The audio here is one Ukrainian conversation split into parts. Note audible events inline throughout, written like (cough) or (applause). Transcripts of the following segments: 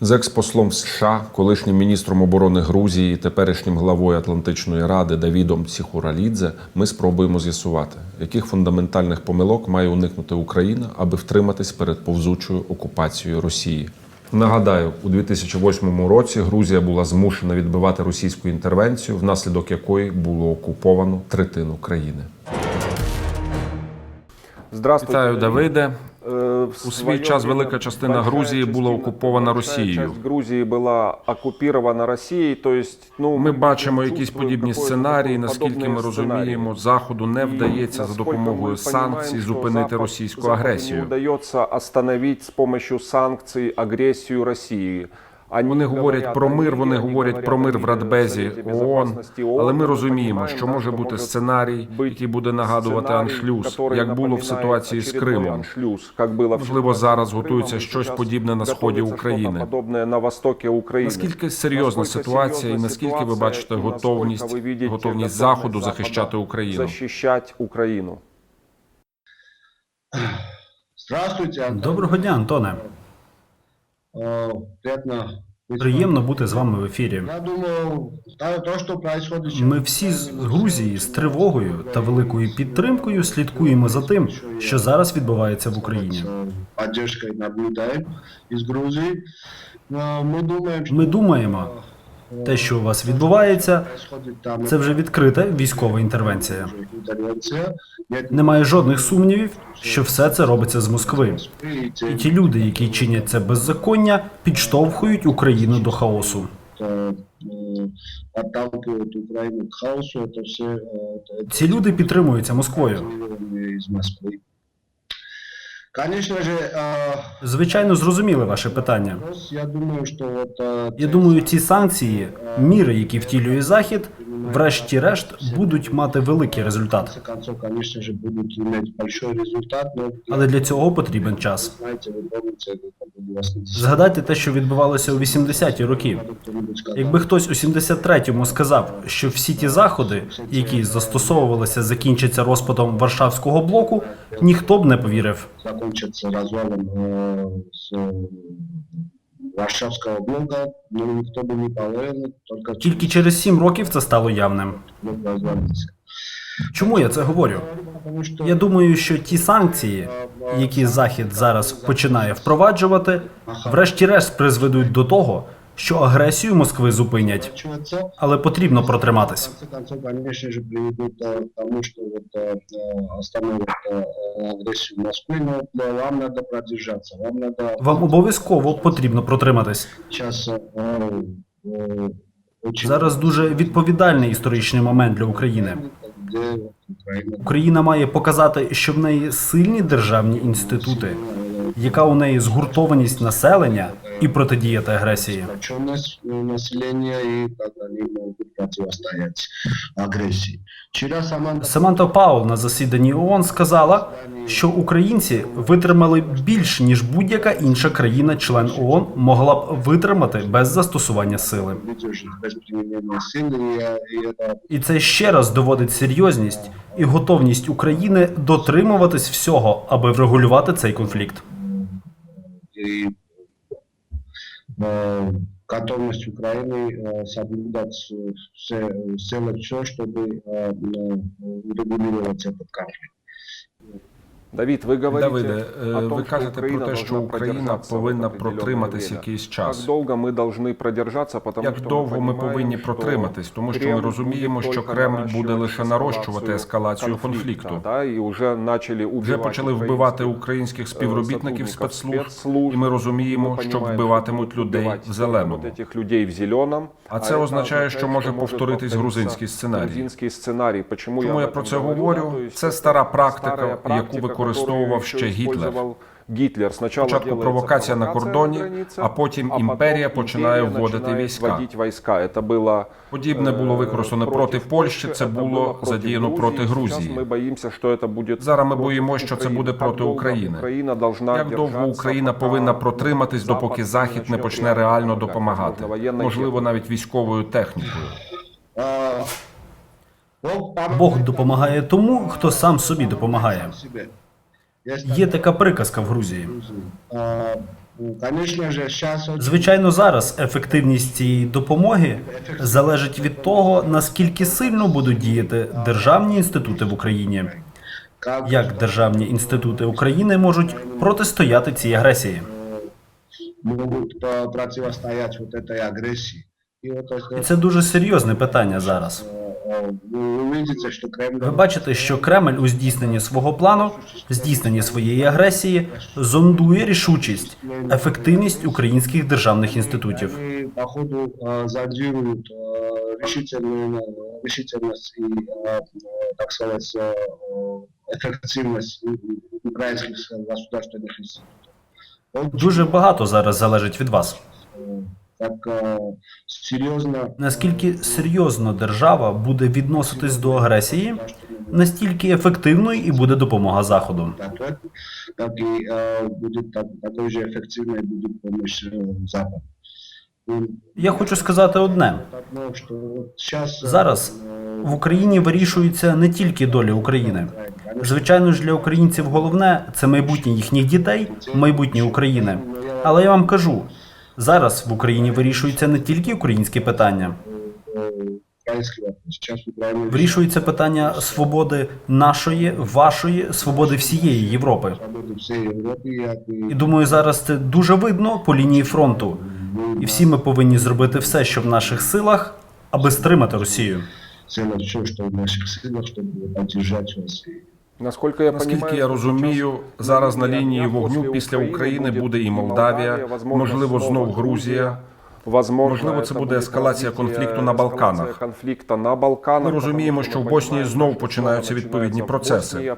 З експослом США, колишнім міністром оборони Грузії, теперішнім главою Атлантичної ради Давідом Ціхуралідзе ми спробуємо з'ясувати, яких фундаментальних помилок має уникнути Україна, аби втриматись перед повзучою окупацією Росії. Нагадаю, у 2008 році Грузія була змушена відбивати російську інтервенцію, внаслідок якої було окуповано третину країни. Здравствуйте. Вітаю, Давиде. У свій час велика частина Грузії була окупована Росією. Грузії була окупована Росією, то есть, ну, Ми бачимо якісь подібні сценарії. Наскільки ми розуміємо, заходу не вдається за допомогою санкцій зупинити російську агресію. Не вдається остановити з допомогою санкцій агресію Росії. Вони говорять про мир, вони говорять про мир в Радбезі ООН, але ми розуміємо, що може бути сценарій, який буде нагадувати аншлюз, як було в ситуації з Кримом. Можливо, зараз готується щось подібне на сході України. Наскільки серйозна ситуація, і наскільки ви бачите готовність, готовність заходу захищати Україну? захищати Україну? Здравствуйте, Антон. Доброго дня, Антоне. Приятно Приємно бути з вами в ефірі. Ми всі з Грузії з тривогою та великою підтримкою слідкуємо за тим, що зараз відбувається в Україні. мы Ми думаємо, те, що у вас відбувається, происходит там, це вже відкрита військова інтервенція. уже интервенция. Нет Немає жодних сумнівів, що все це робиться з Москви. и те, І ті люди, які чинять це беззаконня, підштовхують Україну до хаосу. кто э, подталкивает Украину к хаосу, это все э, это- Ці люди підтримуються Москвою. Звичайно, зрозуміли ваше питання. я думаю, э, Я думаю, ці санкції, міри, які втілює Захід, врешті-решт будуть мати великий результат, Але для цього потрібен час. знаете, вы помните, это было 80 Згадайте те, що відбувалося у 80-ті роки. кто-нибудь сказал, Якби хтось у 73-му сказав, що всі ті заходи, які застосовувалися, закінчаться розпадом Варшавського блоку, ніхто б не повірив. закончится развалом э, с э, Варшавского блока, ну, никто бы не поверил, только Тільки через сім років це стало явним. блок развалится. Чому я це говорю? Потому что Я думаю, що ті санкції, які Захід зараз починає впроваджувати, врешті-решт призведуть до того, що агресію Москви зупинять. заканчивается. Але потрібно В протриматись. конце концов, конечно же, приведут э, к тому, что вот, э, э, остановят э, э, агрессию Москвы, но э, вам надо продержаться, вам надо Вам обов'язково потрібно протриматись. сейчас э, э, очень Зараз дуже відповідальний історичний момент для України. Україна має показати, що в неї сильні державні інститути, яка у неї згуртованість населення і протидіяти агресії. сплоченность э, населения и как они могут противостоять агрессии. Вчера сама Саманта Паул на засіданні ООН сказала, що українці витримали більш ніж будь-яка інша країна-член ООН могла б витримати без застосування сили. выдержит без применения силы, и, э, и это І це ще раз доводить серйозність і готовність України дотримуватись всього, аби врегулювати цей конфлікт. и э, готовность Украины э, соблюдать э, все, сделать все, чтобы э, э, урегулировать этот конфликт. Давид, ви говорите Давиде, е, о том, ви що кажете про Україна те, що должна Україна продержаться повинна в определенное протриматись время. якийсь час. Як довго ми повинні продержатися, потому Як що довго ми понимаємо, повинні що протриматись, тому що ми Кремль розуміємо, буде що тільки Кремль буде наращувати лише нарощувати ескалацію конфлікту. Да, і вже почали Вже почали вбивати українських співробітників спецслужб, і ми розуміємо, що вбиватимуть людей в зеленому. Этих людей в зеленому. А це означає, що може повторитись грузинський сценарій. Грузинський сценарій. Почему Чому я об про этом це говорю? говорю? То есть Це это стара практика, старая яку практика, використовував ще Гітлер. Гітлер. Спочатку Спочатку провокація на кордоні, а потім імперія починає вводити війська. вводити війська. Це було Подібне було використано проти Польщі, це було задіяно проти Грузії. Ми боїмося, що це буде Зараз ми боїмося, що це буде проти України. Як довго Україна повинна протриматись, допоки Захід не почне реально допомагати, можливо, навіть військовою технікою. Бог помогает Бог допомагає тому, хто сам собі допомагає. себе. Есть Є така приказка в Грузії: Э, Ну, Конечно же, сейчас очень Звичайно, зараз ефективність цієї допомоги залежить від того, наскільки сильно будуть діяти державні інститути в Україні. как Як державні інститути України можуть протистояти цій агресії? могут э, противостоять вот этой агрессии. И вот это, І це дуже серйозне питання зараз. э, э, вы увидите, что Кремль Ви бачите, що Кремль у здійсненні свого плану, здійсненні своєї агресії, зондує рішучість, ефективність українських державних інститутів. Они, походу, э, зондируют э, решительную, э, решительность и, э, э, так сказать, э, э, эффективность украинских государственных институтов. Очень, Дуже багато зараз залежить від вас. э, так э, серьезно Наскільки серйозно держава буде відноситись до агресії, настільки ефективною і буде допомога заходу. готовят, так и э, будет так, такой же эффективной будет помощь э, Запада. И Я хочу сказати одне: одно, что вот сейчас э, зараз э, в Україні вирішується не тільки доля України. Звичайно ж, для українців головне це майбутнє їхніх дітей, майбутнє України. Але я вам кажу, зараз в Україні вирішується не тільки українські питання, э, украинский вопрос. Сейчас в Украине вирішується питання свободи нашої, вашої, свободи всієї Європи. свободы всей Европы, як І і думаю, зараз це дуже видно по лінії фронту. І всі ми повинні зробити все, що в наших силах, аби стримати Росію. сделать все, что в наших силах, чтобы поддержать Россию. Насколько я Наскільки я розумію, зараз на лінії вогню після України буде і Молдавія, можливо, знов Грузія. Можливо, це буде ескалація конфлікту на Балканах. Ми розуміємо, що в Боснії знов починаються відповідні процеси.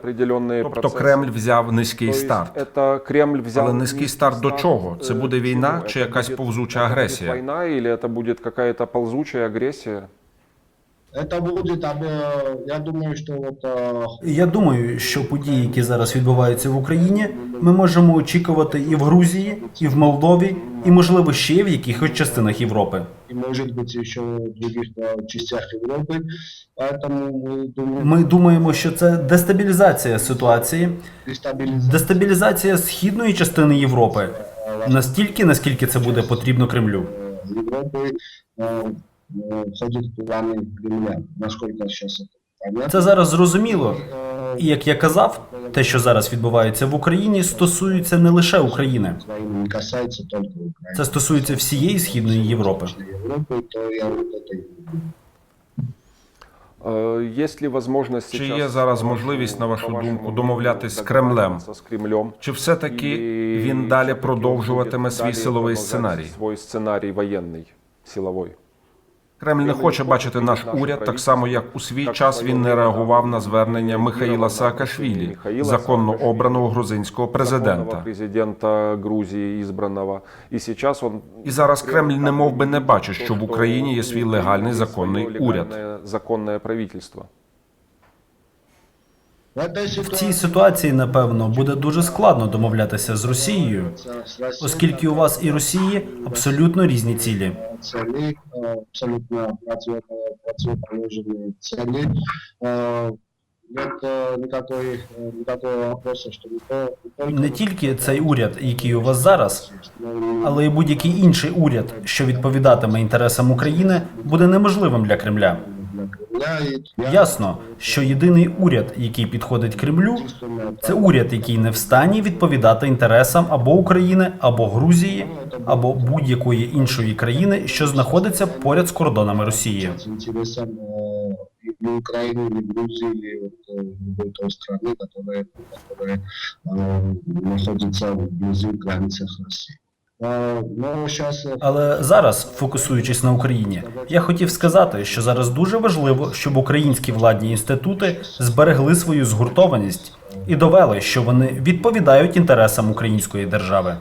Тобто Кремль взяв низький старт. Кремль взяв Але низький старт до чого? Це буде війна чи якась повзуча агресія? Війна, или це буде якась ползуча агресія? Это будет, об- э, я думаю, что вот э, Я думаю, що події, які зараз відбуваються в Україні, ми можемо очікувати і в Грузії, і в Молдові, і можливо ще в якихось частинах Європи. и может быть еще в других э, частях Европы. Поэтому мы думаем, Ми думаємо, що це дестабілізація ситуації, дестабилизация дестабілізація східної частини Європи настільки, наскільки це буде потрібно Кремлю. Европы э, э, входит в планы Кремля. Насколько сейчас это понятно. Це зараз зрозуміло. І як я казав, те, що зараз відбувається в Україні, стосується не лише України, Украины не касается только Украины. це стосується всієї східної Європи. Европы, то я вот это Е, Є ли можливість Чи є зараз можливість, на вашу думку, домовлятись з Кремлем? з Кремлем? Чи все-таки він далі продовжуватиме свій силовий сценарій? Свій сценарій воєнний, силовий. Кремль не хоче бачити наш уряд так само, як у свій час він не реагував на звернення Михаїла Саакашвілі, законно обраного грузинського Президента. президента. Грузії ізбраного. І зараз он І зараз Кремль не мов би не бачить, що в Україні є свій легальний законний уряд. Законне правительство. В этой В ситуации цій ситуації, напевно, буде дуже складно домовлятися з Росією, с Россией оскільки у вас і Росії абсолютно різні цілі. цели, э, абсолютно против- противоположные цели. Э, Нет э, никакой, э, никакого вопроса, что не, то, не только Не тільки цей уряд, який у вас зараз, но и але й будь-який інший уряд, що відповідатиме інтересам України, буде неможливим для Кремля. Ясно, що єдиний уряд, який підходить Кремлю, единственное це уряд, який не в стані відповідати інтересам або України, або Грузії, або будь-якої іншої країни, що знаходиться поряд з кордонами Росії. с интересом э, и в Украине, и в Грузии, или вот, э, любой той страны, которая, которая э, находится вблизи границах России. Э, но Але зараз, фокусуючись на Україні, я хотів сказати, що зараз дуже важливо, щоб українські владні інститути зберегли свою згуртованість і довели, що вони відповідають інтересам української держави.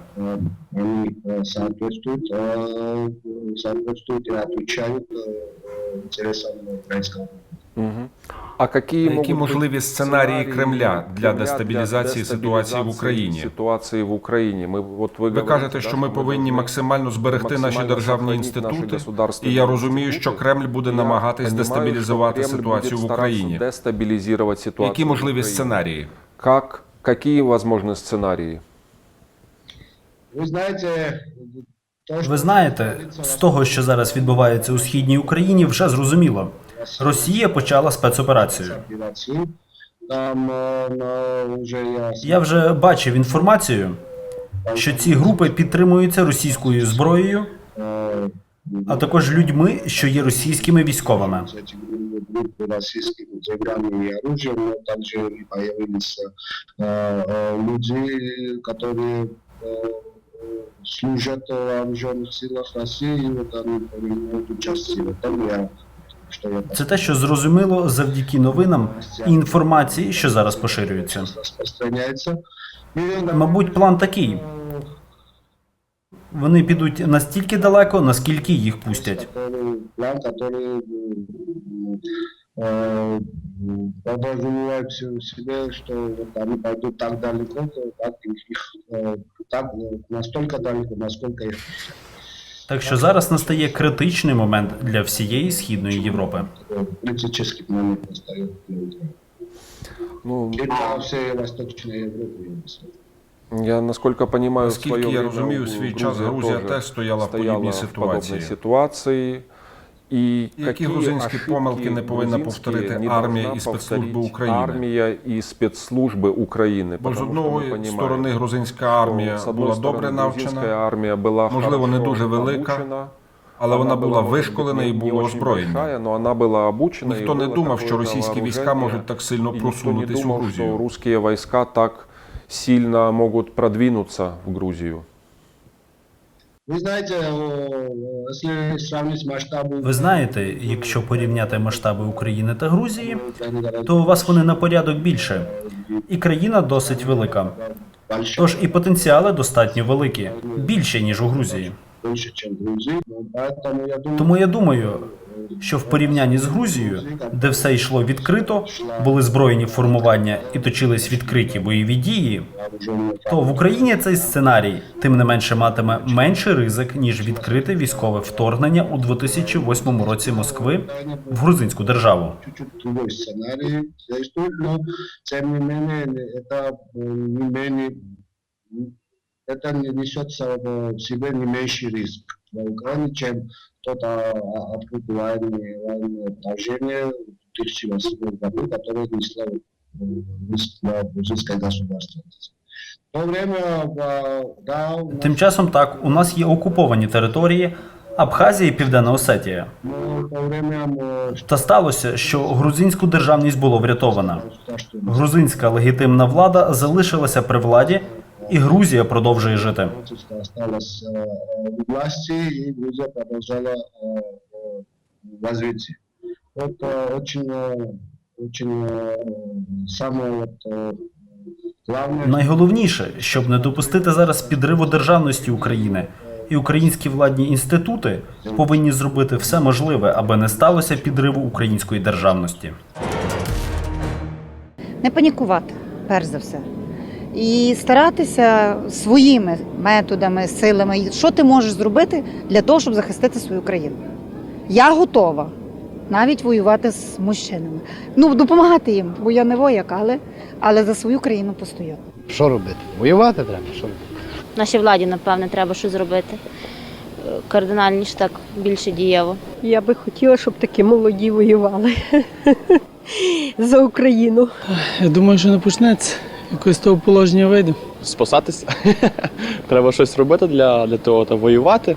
э, они э, соответствуют, э, соответствуют и отвечают э, интересам украинского Угу. А які, Які можуть можливі бути сценарії Кремля для дестабілізації дестабілізації ситуації в Україні? Ситуації в Україні. Ми от ви, Ви говорите, кажете, да, що ми повинні повинні максимально зберегти наші максимально державні сохранити наші інститути, государственні і я розумію, інститути. що Кремль буде І я намагатись розумію, дестабілізувати що Кремль ситуацію в буде Україні. старатися Дестабілізувати ситуацію. Які в можливі Україні. сценарії? Как, какие возможны сценарии? Ви знаєте, то, що Ви знаєте, з того, що зараз відбувається у східній Україні, вже зрозуміло. Росія почала спецоперацію. операції. Там е, ну, вже я Я вже бачив інформацію, що ці групи підтримуються російською зброєю, е, а також людьми, що є російськими військовими. эти группы российских деньгами и оружием, но также и появились э, э, люди, которые э, служат в вооруженных силах России, и вот они принимают участие в этом. Я, что я Це те, що зрозуміло завдяки новинам і інформації, що зараз поширюється. распространяется. И, Мабуть, план такий: вони підуть настільки далеко, наскільки їх пустять. который, план, который м, э, м, подразумевает в себе, что вот они пойдут так далеко, то так их э, так э, настолько далеко, насколько их Так що зараз настає критичний момент для всієї східної Європи. э, критический момент настает Ну, и для всей Восточной Европы. я бы сказал. я насколько понимаю, в Наскільки своє я время розумію, у- свій час Грузія теж стояла в подібній в подобній ситуації. ситуації. І Які грузинські помилки не повинна повторити не армія і спецслужби України? Армія і спецслужби України. Бо з одної сторони грузинська армія була добре навчена, армія була можливо, не дуже велика, але вона була вишколена і була озброєна. большая, вона була обучена. Ніхто не думав, що російські війська можуть так сильно просунутись у Грузію. русские войска так сильно можуть продвинуться в Грузію. Вы знаете, э, если сравнить масштабы... Ви знаєте, якщо порівняти масштаби України та Грузії, то у вас вони на порядок більше, і країна досить велика. Тож і потенціали достатньо великі, більше ніж у Грузії. больше, чем в Грузии. Ну, Поэтому я думаю, Тому я думаю, що в порівнянні з Грузією, де все йшло відкрито, були збройні формування і точились відкриті бойові дії, вооруженные то в Україні цей сценарій тим не менше матиме менший ризик ніж відкрите військове вторгнення у 2008 році Москви в грузинську державу. чуть-чуть другой сценарий действует, но тем не менее это э, не менее это не несет в себе не меньший риск для Украины, чем тот а, а, открытый военный, военное вторжение в 2008 году, которое несло э, риск для грузинской государственности. В то время, а, да, у нас- Тим часом так, у нас є окуповані території Абхазія і Південна Осетія. но в то время э, Та сталося, що грузинську державність було врятовано. государственность Грузинська легітимна влада залишилася при владі, і Грузія продовжує жити. правительство осталось э, э, у власти, и Грузия продолжала э, э, в развитии. Вот э, очень, э, очень э, самое вот, э, главное, Найголовніше, щоб не допустити зараз підриву державності України, і українські владні інститути повинні зробити все можливе, аби не сталося підриву української державності. не панікувати, перш за все. І старатися своїми методами, силами, що ти можеш зробити для того, щоб захистити свою країну. Я готова навіть воювати з мужчинами. Ну, допомагати їм, бо я не вояк, але, але за свою країну постояти. Що робити? Воювати треба. Що робити? Нашій владі, напевне, треба щось зробити. Е, Кардинальніше так більше дієво. Я би хотіла, щоб такі молоді воювали (laughs) за Україну. Я думаю, що не почнеться. Якось того положення вийде. спасатися. (laughs) Треба щось робити для, для того, та воювати.